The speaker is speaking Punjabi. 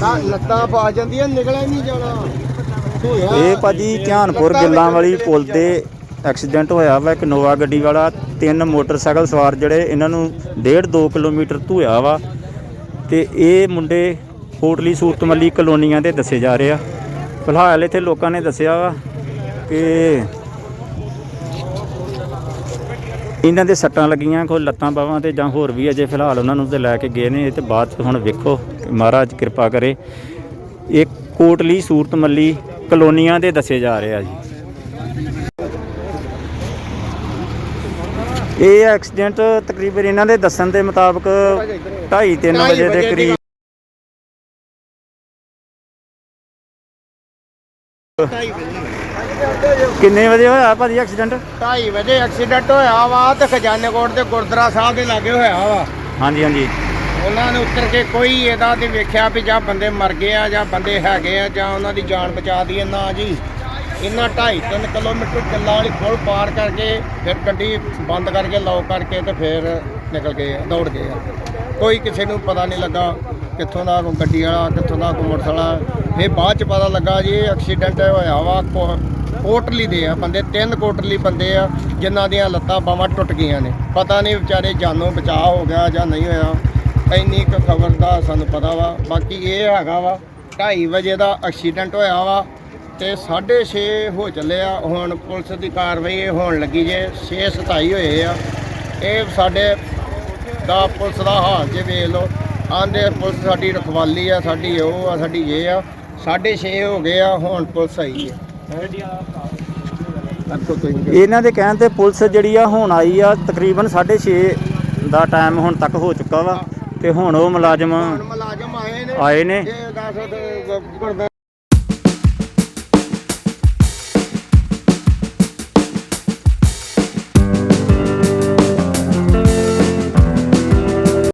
ਲੱਤਾਂ ਪਾ ਜਾਂਦੀਆਂ ਨਿਕਲਿਆ ਨਹੀਂ ਜਾਣਾ। ਇਹ ਭਾਜੀ ਧਿਆਨਪੁਰ ਗਿੱਲਾਂ ਵਾਲੀ ਪੁਲ ਤੇ ਐਕਸੀਡੈਂਟ ਹੋਇਆ ਵਾ ਇੱਕ ਨੋਵਾ ਗੱਡੀ ਵਾਲਾ ਤਿੰਨ ਮੋਟਰਸਾਈਕਲ ਸਵਾਰ ਜਿਹੜੇ ਇਹਨਾਂ ਨੂੰ 1.5 2 ਕਿਲੋਮੀਟਰ ਧੋਇਆ ਵਾ। ਤੇ ਇਹ ਮੁੰਡੇ ਕੋਟਲੀ ਸੂਰਤਮੱਲੀ ਕਲੋਨੀਆਂ ਦੇ ਦੱਸੇ ਜਾ ਰਹੇ ਆ। ਫਿਲਹਾਲ ਇੱਥੇ ਲੋਕਾਂ ਨੇ ਦੱਸਿਆ ਵਾ ਕਿ ਇਹਨਾਂ ਦੇ ਸੱਟਾਂ ਲੱਗੀਆਂ ਕੋਈ ਲੱਤਾਂ ਬਾਹਾਂ ਤੇ ਜਾਂ ਹੋਰ ਵੀ ਅਜੇ ਫਿਲਹਾਲ ਉਹਨਾਂ ਨੂੰ ਤੇ ਲੈ ਕੇ ਗਏ ਨੇ ਤੇ ਬਾਅਦ 'ਚ ਹੁਣ ਵੇਖੋ ਮਹਾਰਾਜ ਕਿਰਪਾ ਕਰੇ। ਇਹ ਕੋਟਲੀ ਸੂਰਤਮੱਲੀ ਕਲੋਨੀਆਂ ਦੇ ਦੱਸੇ ਜਾ ਰਹੇ ਆ ਜੀ। ਇਹ ਐਕਸੀਡੈਂਟ ਤਕਰੀਬਨ ਇਹਨਾਂ ਦੇ ਦੱਸਣ ਦੇ ਮੁਤਾਬਕ 2:30 3 ਵਜੇ ਦੇ ਕਰੀਬ ਕਿੰਨੇ ਵਜੇ ਹੋਇਆ ਭਾਜੀ ਐਕਸੀਡੈਂਟ 2:30 ਵਜੇ ਐਕਸੀਡੈਂਟ ਹੋਇਆ ਵਾ ਤੇ ਖਜ਼ਾਨੇ ਕੋਟ ਦੇ ਗੁਰਦੁਆਰਾ ਸਾਹਿਬ ਦੇ ਲਾਗੇ ਹੋਇਆ ਵਾ। ਹਾਂਜੀ ਹਾਂਜੀ। ਉਹਨਾਂ ਨੇ ਉੱਤਰ ਕੇ ਕੋਈ ਇਹਦਾ ਤੇ ਵੇਖਿਆ ਵੀ ਜਾਂ ਬੰਦੇ ਮਰ ਗਏ ਆ ਜਾਂ ਬੰਦੇ ਹੈਗੇ ਆ ਜਾਂ ਉਹਨਾਂ ਦੀ ਜਾਨ ਬਚਾ ਦਈਏ ਨਾ ਜੀ। ਇਹਨਾਂ 2.5 3 ਕਿਲੋਮੀਟਰ ਗੱਲਾਂ ਵਾਲੀ ਪੁਲ ਪਾਰ ਕਰਕੇ ਫਿਰ ਗੱਡੀ ਬੰਦ ਕਰਕੇ ਲੌਕ ਕਰਕੇ ਤੇ ਫਿਰ ਨਿਕਲ ਗਏ ਆ ਦੌੜ ਗਏ ਆ। ਕੋਈ ਕਿਸੇ ਨੂੰ ਪਤਾ ਨਹੀਂ ਲੱਗਾ ਕਿੱਥੋਂ ਦਾ ਗੱਡੀ ਵਾਲਾ ਕਿੱਥੋਂ ਦਾ ਮੋਟਰਸਾਈਕਲ ਫਿਰ ਬਾਅਦ ਚ ਪਤਾ ਲੱਗਾ ਜੀ ਇਹ ਐਕਸੀਡੈਂਟ ਹੋਇਆ ਵਾ ਕੋਟਲੀ ਦੇ ਆ ਬੰਦੇ, ਤਿੰਨ ਕੋਟਲੀ ਬੰਦੇ ਆ, ਜਿਨ੍ਹਾਂ ਦੀਆਂ ਲੱਤਾਂ ਬਾਹਾਂ ਟੁੱਟ ਗਈਆਂ ਨੇ। ਪਤਾ ਨਹੀਂ ਵਿਚਾਰੇ ਜਾਨੋਂ ਬਚਾਅ ਹੋ ਗਿਆ ਜਾਂ ਨਹੀਂ ਹੋਇਆ। ਇੰਨੀ ਕੁ ਖਬਰ ਦਾ ਸਾਨੂੰ ਪਤਾ ਵਾ। ਬਾਕੀ ਇਹ ਹੈਗਾ ਵਾ 2:30 ਵਜੇ ਦਾ ਐਕਸੀਡੈਂਟ ਹੋਇਆ ਵਾ ਤੇ 6:30 ਹੋ ਚੱਲੇ ਆ। ਹੁਣ ਪੁਲਿਸ ਦੀ ਕਾਰਵਾਈ ਹੋਣ ਲੱਗੀ ਜੇ 6:27 ਹੋਏ ਆ। ਇਹ ਸਾਡੇ ਦਾ ਪੁਲਿਸ ਦਾ ਹਾਲ ਜੇ ਵੇਖ ਲਓ। ਆਂਦੇ ਪੁਲਿਸ ਸਾਡੀ ਰਖਵਾਲੀ ਆ, ਸਾਡੀ ਉਹ ਆ, ਸਾਡੀ ਇਹ ਆ। 6:30 ਹੋ ਗਏ ਆ ਹੁਣ ਪੁਲਿਸ ਆਈ ਹੈ ਇਹਨਾਂ ਦੇ ਕਹਿਣ ਤੇ ਪੁਲਿਸ ਜਿਹੜੀ ਆ ਹੁਣ ਆਈ ਆ ਤਕਰੀਬਨ 6:30 ਦਾ ਟਾਈਮ ਹੁਣ ਤੱਕ ਹੋ ਚੁੱਕਾ ਵਾ ਤੇ ਹੁਣ ਉਹ ਮੁਲਾਜ਼ਮ ਆਏ ਨੇ। ਆਏ